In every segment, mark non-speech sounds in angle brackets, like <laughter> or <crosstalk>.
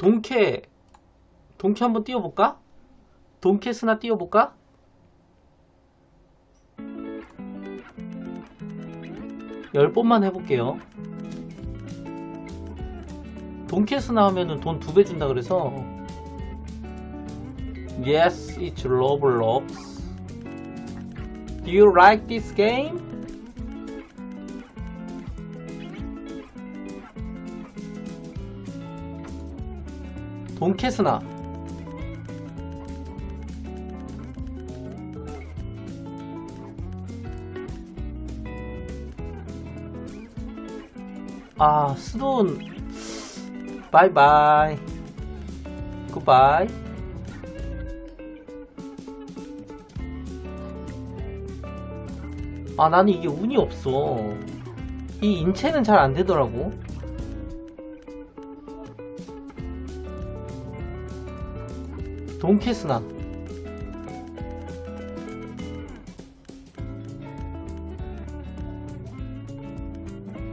동캐 동캐 한번 띄워볼까? 동캐 스나 띄워볼까? 열 번만 해볼게요. 돈캐스 나오면은 돈 두 배 준다 그래서 Yes, it's Roblox. Do you like this game? 돈캐스나. 아 스돈 바이바이. 굿바이. 아 나는 이게 운이 없어. 이 인체는 잘 안 되더라고 돈캐스나.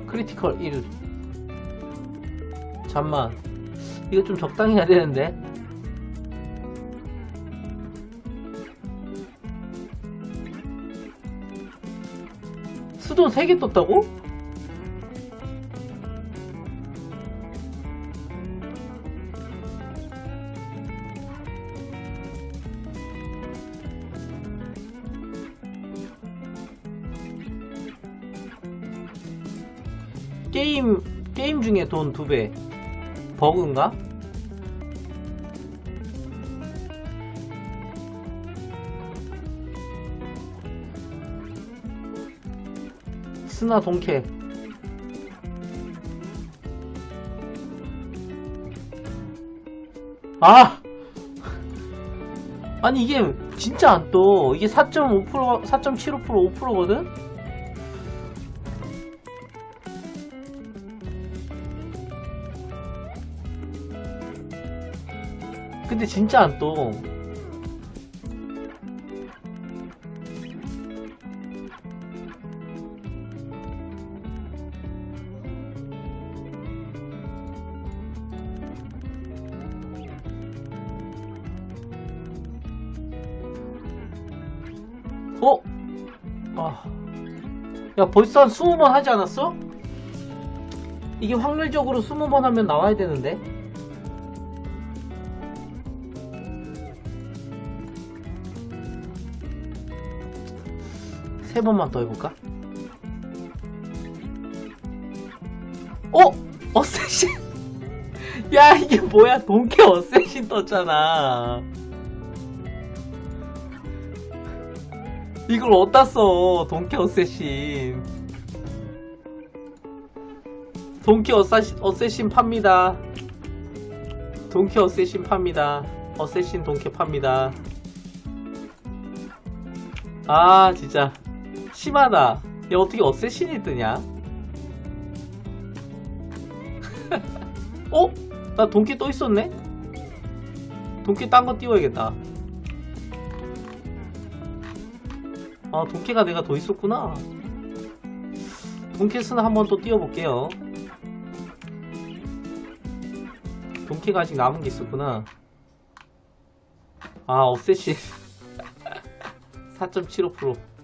크리티컬 1 잠만. 이거 좀 적당히 해야 되는데. 수돈 3개 떴다고? 게임 게임 중에 돈 두 배. 버그인가? 스나 동캐. 아! <laughs> 아니 이게 진짜 안 떠. 이게 4.5% 4.75% 5%거든 근데 진짜 안 떠. 어? 아. 야, 벌써 한 20번 하지 않았어? 이게 확률적으로 20번 하면 나와야 되는데. 세 번만 더 해볼까? 어? 어쌔신! <laughs> 야, 이게 뭐야? 동캐 어쌔신 떴잖아. 이걸 어디다 써? 동캐 어쌔신. 동캐 어쌔신, 어쌔신 팝니다. 동캐 어쌔신 팝니다. 어쌔신 동캐 팝니다. 아, 진짜. 심하다. 야, 어떻게 어쌔신이 뜨냐? <laughs> 어? 나 동키 또 있었네? 동키 딴 거 띄워야겠다. 아, 동키가 내가 더 있었구나. 동키스는 한번 또 띄워볼게요. 동키가 아직 남은 게 있었구나. 아, 어쌔신. <laughs> 4.75%.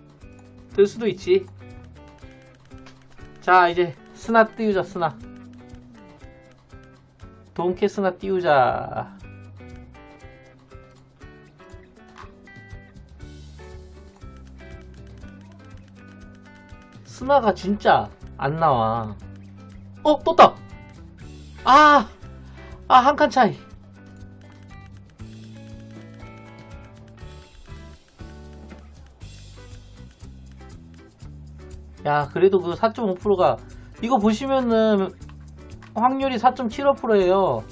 될 수도 있지. 자, 이제 스나 띄우자, 스나. 동캐 스나 띄우자. 스나가 진짜 안 나와. 어, 떴다! 아! 아, 한 칸 차이. 야, 그래도 그 4.5%가, 이거 보시면은, 확률이 4.75%예요.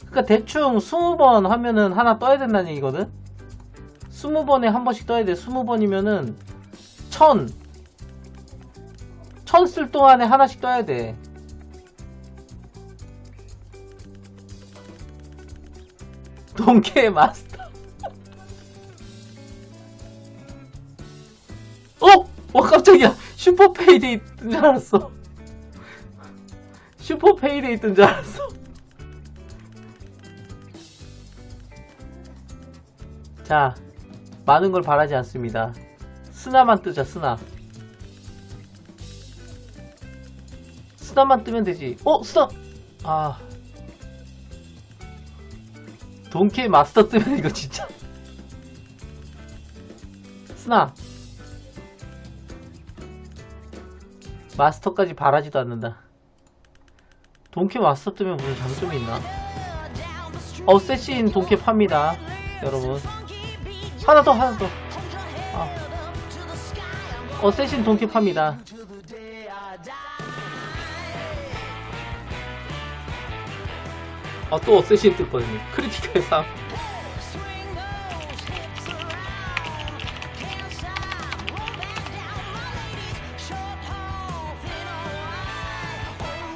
그니까 대충 20번 하면은 하나 떠야 된다는 얘기거든? 20번에 한 번씩 떠야 돼. 20번이면은, 1000. 1000 쓸 동안에 하나씩 떠야 돼. 동계 마스터. <laughs> 어? 어, 깜짝이야. 슈퍼페이에 있던 줄 알았어. 슈퍼페이에 있던 줄 알았어. 자, 많은 걸 바라지 않습니다. 스나만 뜨자, 스나. 스나만 뜨면 되지. 어, 스나! 아. 돈케이 마스터 뜨면 이거 진짜. 스나. 마스터까지 바라지도 않는다. 돈케 마스터 뜨면 무슨 장점이 있나? 어쌔신 돈케 팝니다. 여러분. 하나 더, 하나 더. 아. 어쌔신 돈케 팝니다. 아, 또 어쌔신 뜰 뻔했네. <laughs> 크리티컬 3.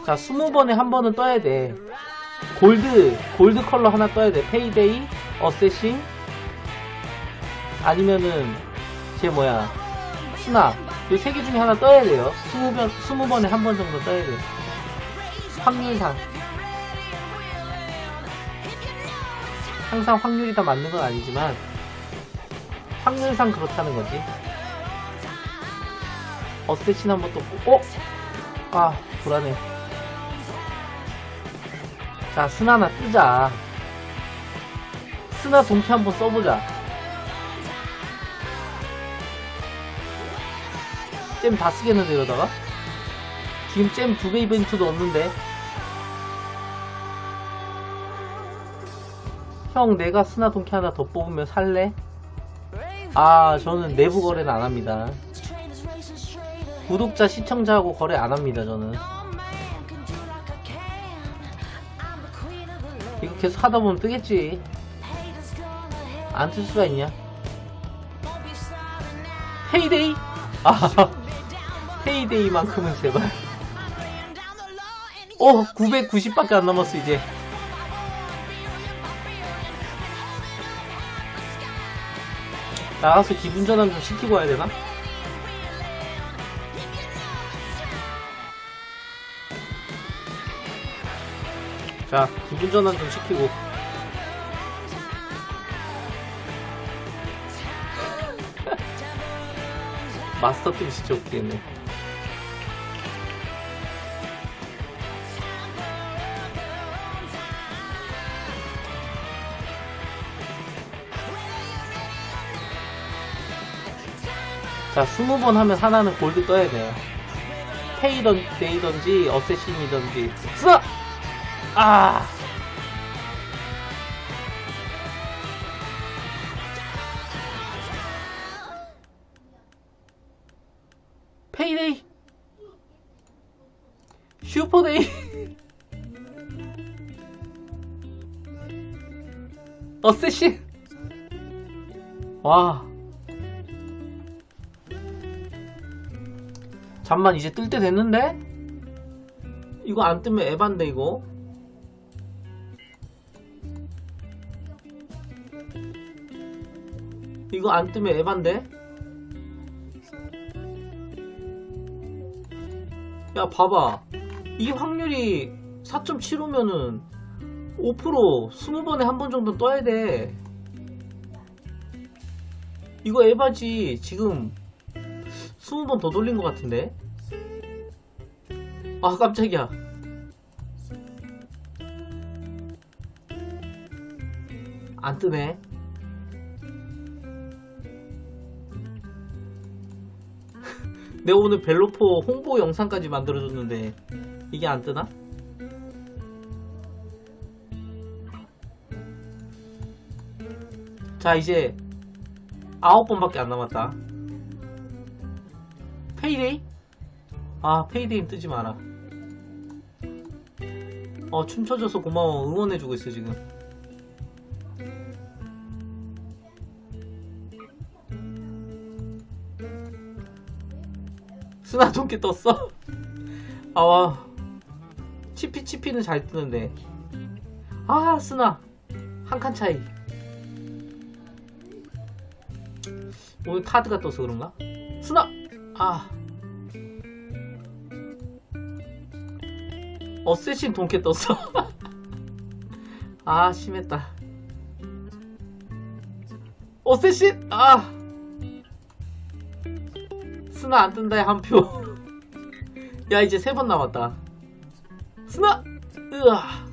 자, 20번에 한 번은 떠야 돼. 골드, 골드 컬러 하나 떠야 돼. 페이데이, 어쌔신, 아니면은, 쟤 뭐야, 스나. 이 세 개 중에 하나 떠야 돼요. 20번, 20번에 한 번 정도 떠야 돼. 확률상. 항상 확률이 다 맞는 건 아니지만, 확률상 그렇다는 거지. 어쌔신 한번 또, 어? 아, 불안해. 자, 스나 하나 뜨자. 스나 동키 한번 써보자. 잼 다 쓰겠는데, 이러다가? 지금 잼두배 이벤트도 없는데? 형, 내가 스나 동키 하나 더 뽑으면 살래? 아, 저는 내부 거래는 안 합니다. 구독자, 시청자하고 거래 안 합니다, 저는. 이거 계속 하다 보면 뜨겠지. 안 뜰 수가 있냐? 페이데이? 아, 페이데이만큼은 제발. 어, 990밖에 안 남았어, 이제. 나가서 기분 전환 좀 시키고 와야 되나? 자, 기분 전환 좀 시키고. <laughs> 마스터 팀 진짜 웃기겠네. 자, 20번 하면 하나는 골드 떠야 돼요. 페이던, 데이던지, 어쌔신이던지. 쓰나! 아! 페이데이! 슈퍼데이! <laughs> 어쌔신! 와. 잠만 이제 뜰 때 됐는데? 이거 안 뜨면 에반데 이거 이거 안 뜨면 에반데? 야 봐봐. 이 확률이 4.75면은 5% 20번에 한 번 정도 떠야 돼. 이거 에바지 지금 20번 더 돌린 것 같은데? 아 깜짝이야. 안 뜨네 내가 오늘 벨로포 홍보 영상까지 만들어줬는데 이게 안 뜨나? 자 이제 아홉 번밖에 안 남았다 페이데이? 아 페이데이는 뜨지 마라 어 춤춰줘서 고마워 응원해주고 있어 지금 스나 돈끼 떴어? 아와 치피 치피는 잘 뜨는데. 아 스나 한 칸 차이. 오늘 카드가 떠서 그런가? 스나 아. 어쌔신 돈캐 떴어. <laughs> 아 심했다. 어쌔신? 아 스나 안 뜬다에 한 표. <laughs> 야 이제 세 번 남았다. 스나! 으아.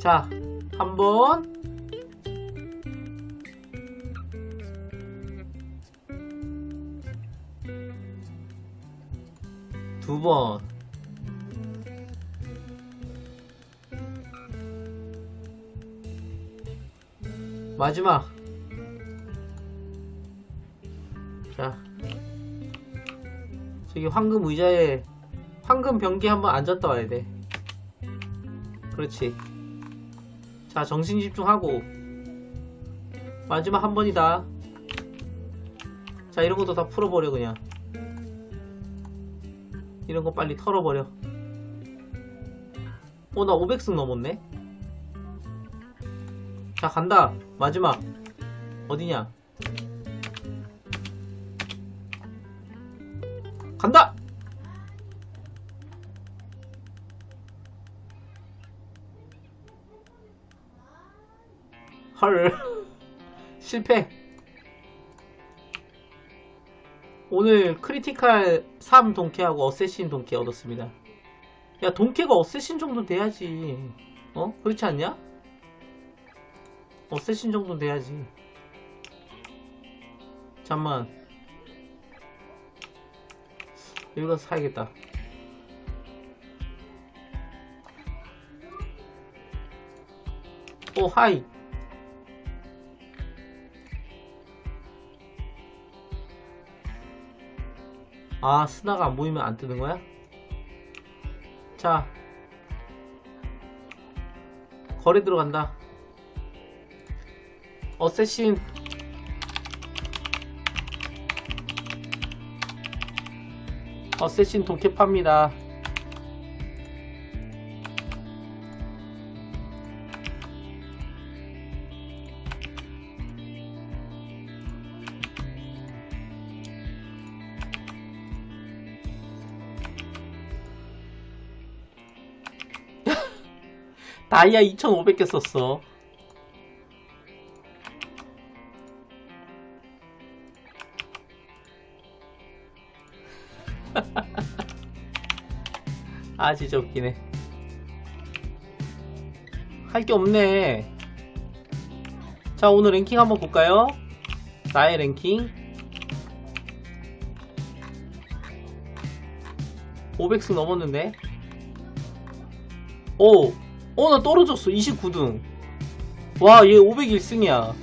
자 한 번. 두 번. 마지막. 저기 황금 의자에 황금 변기 한번 앉았다 와야 돼. 그렇지. 자, 정신 집중하고. 마지막 한 번이다. 자, 이런 것도 다 풀어버려, 그냥. 이런 거 빨리 털어버려. 어, 나 500승 넘었네? 자, 간다. 마지막. 어디냐? 간다! 헐. <laughs> 실패. 오늘 크리티칼 3 동캐하고 어쌔신 동캐 얻었습니다. 야, 동캐가 어쌔신 정도 돼야지. 어? 그렇지 않냐? 어쌔신 정도 돼야지. 잠만. 여기 사야겠다. 오, 하이. 아, 스나가 안 보이면 안 뜨는 거야? 자. 거래 들어간다. 어쌔신. 어쌔신 팝니다. <laughs> 다이아 2500개 썼어. 아 진짜 웃기네. 할 게 없네. 자 오늘 랭킹 한번 볼까요? 나의 랭킹 500승 넘었는데 오! 어, 나 떨어졌어. 29등. 와, 얘 501승이야.